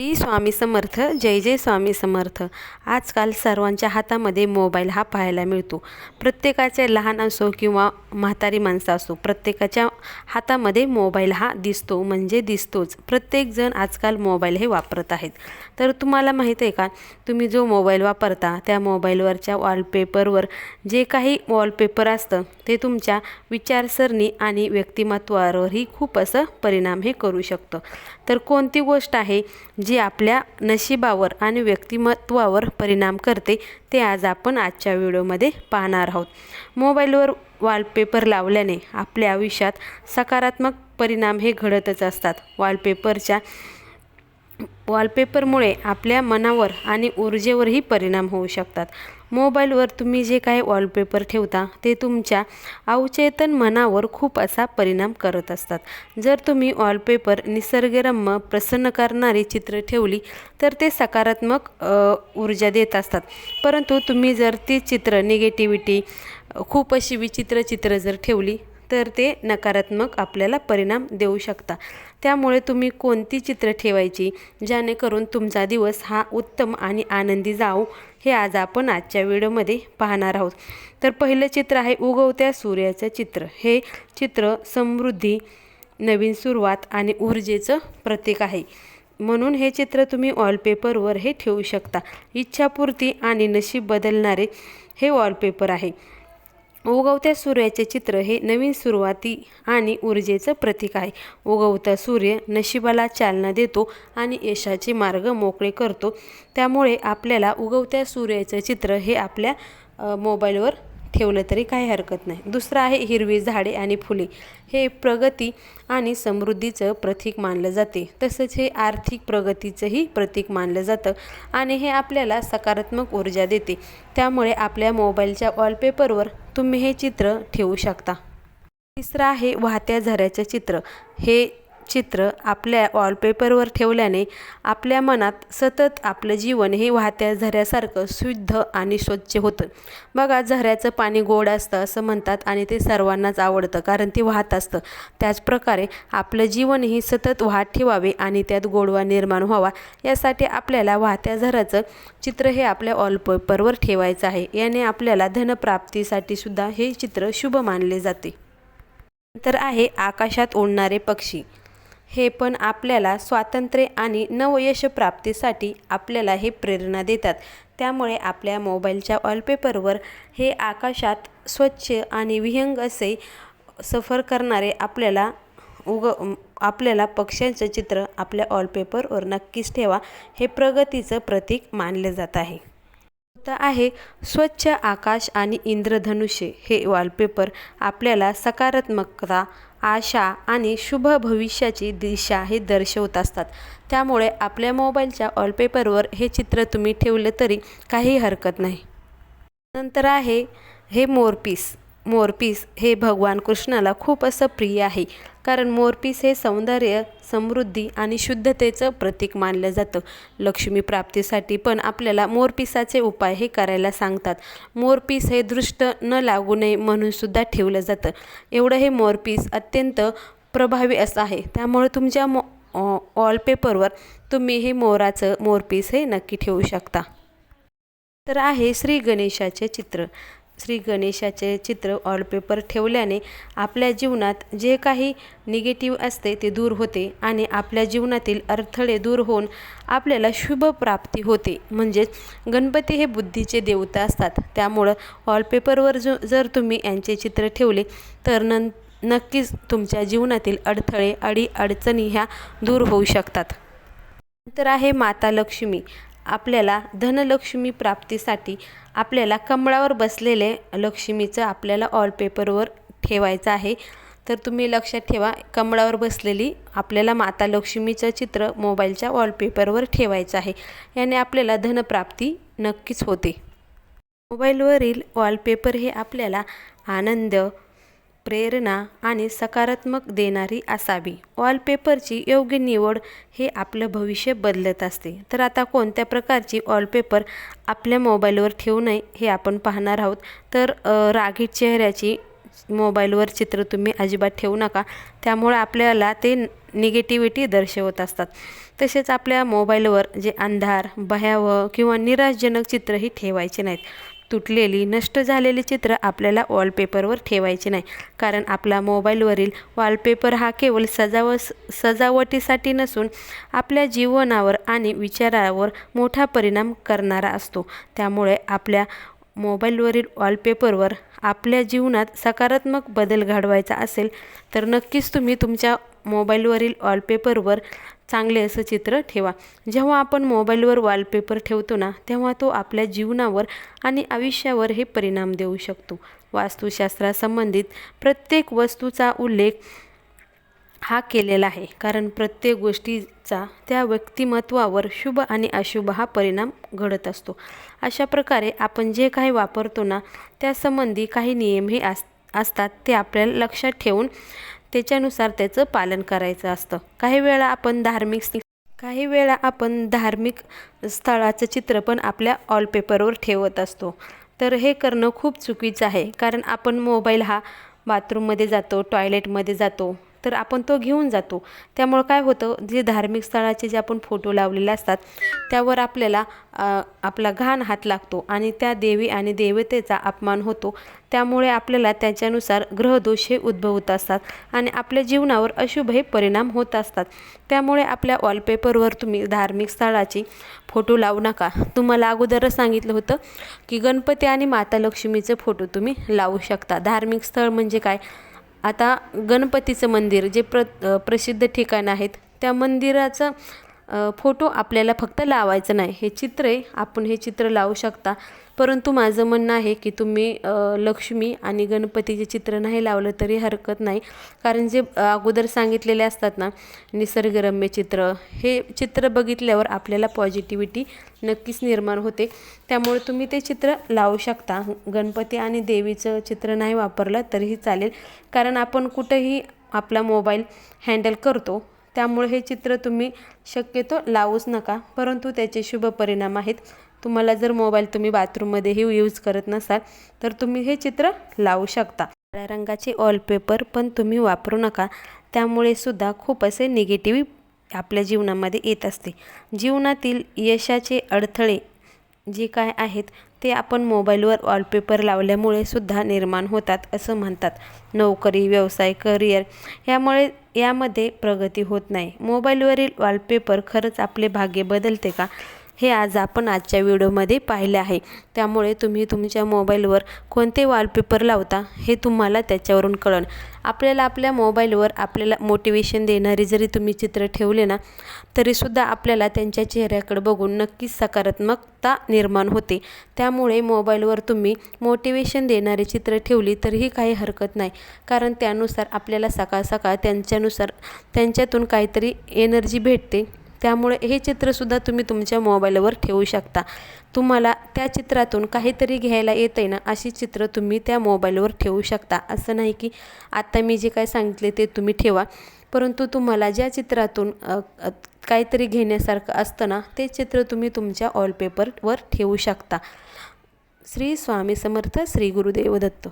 श्री स्वामी समर्थ जय जय स्वामी समर्थ. आजकाल सर्वांच्या हातामध्ये मोबाईल हा पाहायला मिळतो. प्रत्येकाचे लहान असो किंवा म्हातारी माणसं असो प्रत्येकाच्या हातामध्ये मोबाईल हा दिसतो म्हणजे दिसतोच. प्रत्येकजण आजकाल मोबाईल हे वापरत आहेत. तर तुम्हाला माहीत आहे का? तुम्ही जो मोबाईल वापरता त्या मोबाईलवरच्या वॉलपेपरवर जे काही वॉलपेपर असतं ते तुमच्या विचारसरणी आणि व्यक्तिमत्वावरही खूप असं परिणाम हे करू शकतं. तर कोणती गोष्ट आहे जी आपल्या नशिबावर आणि व्यक्तिमत्वावर परिणाम करते ते आज आपण आजच्या व्हिडिओमध्ये पाहणार आहोत. मोबाईलवर वॉलपेपर लावल्याने आपल्या आयुष्यात सकारात्मक परिणाम हे घडतच असतात. वॉलपेपरच्या वॉलपेपरमुळे आपल्या मनावर आणि ऊर्जेवरही परिणाम होऊ शकतात. मोबाईलवर तुम्ही जे काही वॉलपेपर ठेवता ते तुमच्या अवचेतन मनावर खूप असा परिणाम करत असतात. जर तुम्ही वॉलपेपर निसर्गरम्य प्रसन्न करणारी चित्र ठेवली तर ते सकारात्मक ऊर्जा देत असतात. परंतु तुम्ही जर ती चित्र निगेटिव्हिटी खूप अशी विचित्र चित्र जर ठेवली तर ते नकारात्मक आपल्याला परिणाम देऊ शकता. त्यामुळे तुम्ही कोणती चित्र ठेवायची जेणेकरून तुमचा दिवस हा उत्तम आणि आनंदी जाऊ हे आज आपण आजच्या व्हिडिओमध्ये पाहणार आहोत. तर पहिलं चित्र आहे उगवत्या सूर्याचं चित्र. हे चित्र समृद्धी नवीन सुरुवात आणि ऊर्जेचं प्रतीक आहे. म्हणून हे चित्र तुम्ही वॉलपेपरवर हे ठेवू शकता. इच्छापूर्ती आणि नशीब बदलणारे हे वॉलपेपर आहे. उगवत्या सूर्याचे चित्र हे नवीन सुरुवाती आणि ऊर्जेचं प्रतीक आहे. उगवता सूर्य नशिबाला चालना देतो आणि यशाचे मार्ग मोकळे करतो. त्यामुळे आपल्याला उगवत्या सूर्याचं चित्र हे आपल्या मोबाईलवर ठेवलं तरी काही हरकत नाही. दुसरं आहे हिरवी झाडे आणि फुले. हे प्रगती आणि समृद्धीचं प्रतीक मानलं जाते. तसंच हे आर्थिक प्रगतीचंही प्रतीक मानलं जातं आणि हे आपल्याला सकारात्मक ऊर्जा देते. त्यामुळे आपल्या मोबाईलच्या वॉलपेपरवर तुम्ही हे चित्र ठेवू शकता. तिसरं आहे वाहत्या झऱ्याचं चित्र. हे चित्र आपल्या वॉलपेपरवर ठेवल्याने आपल्या मनात सतत आपलं जीवन हे वाहत्या झऱ्यासारखं शुद्ध आणि स्वच्छ होतं. बघा झऱ्याचं पाणी गोड असतं असं म्हणतात आणि ते सर्वांनाच आवडतं कारण ते वाहत असतं. त्याचप्रकारे आपलं जीवनही सतत वाहत ठेवावे आणि त्यात गोडवा निर्माण व्हावा यासाठी आपल्याला वाहत्या झऱ्याचं चित्र हे आपल्या वॉलपेपरवर ठेवायचं आहे. याने आपल्याला धनप्राप्तीसाठी सुद्धा हे चित्र शुभ मानले जाते. तर आहे आकाशात उडणारे पक्षी. हे पण आपल्याला स्वातंत्र्य आणि नवयश प्राप्तीसाठी आपल्याला हे प्रेरणा देतात. त्यामुळे आपल्या मोबाईलच्या वॉलपेपरवर हे आकाशात स्वच्छ आणि विहंग असे सफर करणारे आपल्याला उग आपल्याला पक्ष्यांचं चित्र आपल्या वॉलपेपरवर नक्कीच ठेवा. हे प्रगतीचं प्रतीक मानले जात आहे. आहे स्वच्छ आकाश आणि इंद्रधनुष्य हे वॉलपेपर आपल्याला सकारात्मकता आशा आणि शुभ भविष्याची दिशा हे दर्शवत असतात. त्यामुळे आपल्या मोबाईलच्या वॉलपेपरवर हे चित्र तुम्ही ठेवलं तरी काही हरकत नाही. नंतर आहे हे मोरपीस. मोरपीस हे भगवान कृष्णाला खूप असं प्रिय आहे. कारण मोरपीस हे सौंदर्य समृद्धी आणि शुद्धतेचं प्रतीक मानलं जातं. लक्ष्मी प्राप्तीसाठी पण आपल्याला मोरपिसाचे उपाय हे करायला सांगतात. मोरपीस हे दृष्ट न लागू नये म्हणूनसुद्धा ठेवलं जातं. एवढं हे मोरपीस अत्यंत प्रभावी असं आहे. त्यामुळे तुमच्या मो वॉलपेपरवर तुम्ही हे मोराचं मोरपीस हे नक्की ठेवू शकता. तर आहे श्री गणेशाचे चित्र. श्री गणेशाचे चित्र वॉलपेपर ठेवल्याने आपल्या जीवनात जे काही निगेटिव्ह असते ते दूर होते आणि आपल्या जीवनातील अडथळे दूर होऊन आपल्याला शुभ प्राप्ती होते. म्हणजेच गणपती हे बुद्धीचे देवता असतात. त्यामुळं वॉलपेपरवर जो जर तुम्ही यांचे चित्र ठेवले तर नं नक्कीच तुमच्या जीवनातील अडथळे अडी अडचणी ह्या दूर होऊ शकतात. नंतर आहे माता लक्ष्मी. आपल्याला धनलक्ष्मी प्राप्तीसाठी आपल्याला कमळावर बसलेले लक्ष्मीचं आपल्याला वॉलपेपरवर ठेवायचं आहे. तर तुम्ही लक्षात ठेवा कमळावर बसलेली आपल्याला माता लक्ष्मीचं चित्र मोबाईलच्या वॉलपेपरवर ठेवायचं आहे. याने आपल्याला धनप्राप्ती नक्कीच होते. मोबाईलवरील वॉलपेपर हे आपल्याला आनंद प्रेरणा आणि सकारात्मक देणारी असावी. वॉलपेपरची योग्य निवड हे आपलं भविष्य बदलत असते. तर आता कोणत्या प्रकारची वॉलपेपर आपल्या मोबाईलवर ठेवू नये हे आपण पाहणार आहोत. तर रागीट चेहऱ्याची मोबाईलवर चित्र तुम्ही अजिबात ठेवू नका. त्यामुळे आपल्याला ते निगेटिव्हिटी दर्शवत असतात. तसेच आपल्या मोबाईलवर जे अंधार भयावह किंवा निराशजनक चित्रही ठेवायचे नाहीत. तुटलेली नष्ट झालेली चित्र आपल्याला वॉलपेपरवर ठेवायचे नाही. कारण आपला मोबाईलवरील वॉलपेपर हा केवळ सजाव सजावटीसाठी नसून आपल्या जीवनावर आणि विचारावर मोठा परिणाम करणारा असतो. त्यामुळे आपल्या मोबाईलवरील वॉलपेपरवर आपल्या जीवनात सकारात्मक बदल घडवायचा असेल तर नक्कीच तुम्ही तुमच्या मोबाईलवरील वॉलपेपरवर चांगले असं चित्र ठेवा. जेव्हा आपण मोबाईलवर वॉलपेपर ठेवतो ना तेव्हा तो आपल्या जीवनावर आणि आयुष्यावर हे परिणाम देऊ शकतो. वास्तुशास्त्रासंबंधित प्रत्येक वस्तूचा उल्लेख हा केलेला आहे कारण प्रत्येक गोष्टी चा त्या व्यक्तिमत्वावर शुभ आणि अशुभ हा परिणाम घडत असतो. अशा प्रकारे आपण जे काही वापरतो ना त्यासंबंधी काही नियम हे अस असतात ते आपल्याला लक्षात ठेवून त्याच्यानुसार त्याचं पालन करायचं असतं. काही वेळा आपण धार्मिक काही वेळा आपण धार्मिक स्थळाचं चित्र पण आपल्या ऑलपेपरवर ठेवत असतो. तर हे करणं खूप चुकीचं आहे. कारण आपण मोबाईल हा बाथरूममध्ये जातो टॉयलेटमध्ये जातो तर आपण तो घेऊन जातो. त्यामुळं काय होतं जे धार्मिक स्थळाचे जे आपण फोटो लावलेले असतात त्यावर आपल्याला आपला घाण हात लागतो आणि त्या देवी आणि देवतेचा अपमान होतो. त्यामुळे आपल्याला त्याच्यानुसार ग्रहदोष हे उद्भवत असतात आणि आपल्या जीवनावर अशुभ हे परिणाम होत असतात. त्यामुळे आपल्या वॉलपेपरवर तुम्ही धार्मिक स्थळाची फोटो लावू नका. तुम्हाला अगोदरच सांगितलं होतं की गणपती आणि माता लक्ष्मीचे फोटो तुम्ही लावू शकता. धार्मिक स्थळ म्हणजे काय? आता गणपतीचं मंदिर जे प्र प्रसिद्ध ठिकाण आहेत त्या मंदिराचं फोटो आपल्याला फक्त लावायचं नाही. हे चित्र आहे आपण हे चित्र लावू शकता. परंतु माझं म्हणणं आहे की तुम्ही लक्ष्मी आणि गणपतीचे चित्र नाही लावलं तरी हरकत नाही. कारण जे अगोदर सांगितलेले असतात ना निसर्गरम्य चित्र हे चित्र बघितल्यावर आपल्याला पॉझिटिव्हिटी नक्कीच निर्माण होते. त्यामुळे तुम्ही ते चित्र लावू शकता. गणपती आणि देवीचं चित्र नाही वापरलं तरीही चालेल. कारण आपण कुठंही आपला मोबाईल हँडल करतो त्यामुळे हे चित्र तुम्ही शक्यतो लावूच नका. परंतु त्याचे शुभ परिणाम आहेत. तुम्हाला जर मोबाईल तुम्ही बाथरूममध्येही यूज करत नसाल तर तुम्ही हे चित्र लावू शकता. काळ्या रंगाचे वॉलपेपर पण तुम्ही वापरू नका. त्यामुळे सुद्धा खूप असे निगेटिव्ह आपल्या जीवनामध्ये येत असते. जीवनातील यशाचे अडथळे जे काय आहेत ते आपण मोबाईलवर वॉलपेपर लावल्यामुळे सुद्धा निर्माण होतात असं म्हणतात. नोकरी व्यवसाय करिअर यामुळे यामध्ये प्रगती होत नाही. मोबाईलवरील वॉलपेपर खरंच आपले भाग्य बदलते का? हे आज आपण आजच्या व्हिडिओमध्ये पाहिले आहे. त्यामुळे तुम्ही तुमच्या मोबाईलवर कोणते वॉलपेपर लावता हे तुम्हाला त्याच्यावरून कळण आपल्याला आपल्या मोबाईलवर आपल्याला मोटिवेशन देणारी जरी तुम्ही चित्र ठेवले ना तरीसुद्धा आपल्याला त्यांच्या चेहऱ्याकडे बघून नक्कीच सकारात्मकता निर्माण होते. त्यामुळे मोबाईलवर तुम्ही मोटिवेशन देणारी चित्र ठेवली तरीही काही हरकत नाही. कारण त्यानुसार आपल्याला सकाळ सकाळ त्यांच्यानुसार त्यांच्यातून काहीतरी एनर्जी भेटते. त्यामुळे हे चित्रसुद्धा तुम्ही तुमच्या मोबाईलवर ठेवू शकता. तुम्हाला त्या चित्रातून काहीतरी घ्यायला येतं आहे ना अशी चित्र तुम्ही त्या मोबाईलवर ठेवू शकता. असं नाही की आत्ता मी जे काय सांगितले ते तुम्ही ठेवा. परंतु तुम्हाला ज्या चित्रातून काहीतरी घेण्यासारखं असतं ना ते चित्र तुम्ही तुमच्या ऑलपेपरवर ठेवू शकता. श्री स्वामी समर्थ श्री गुरुदेव दत्त.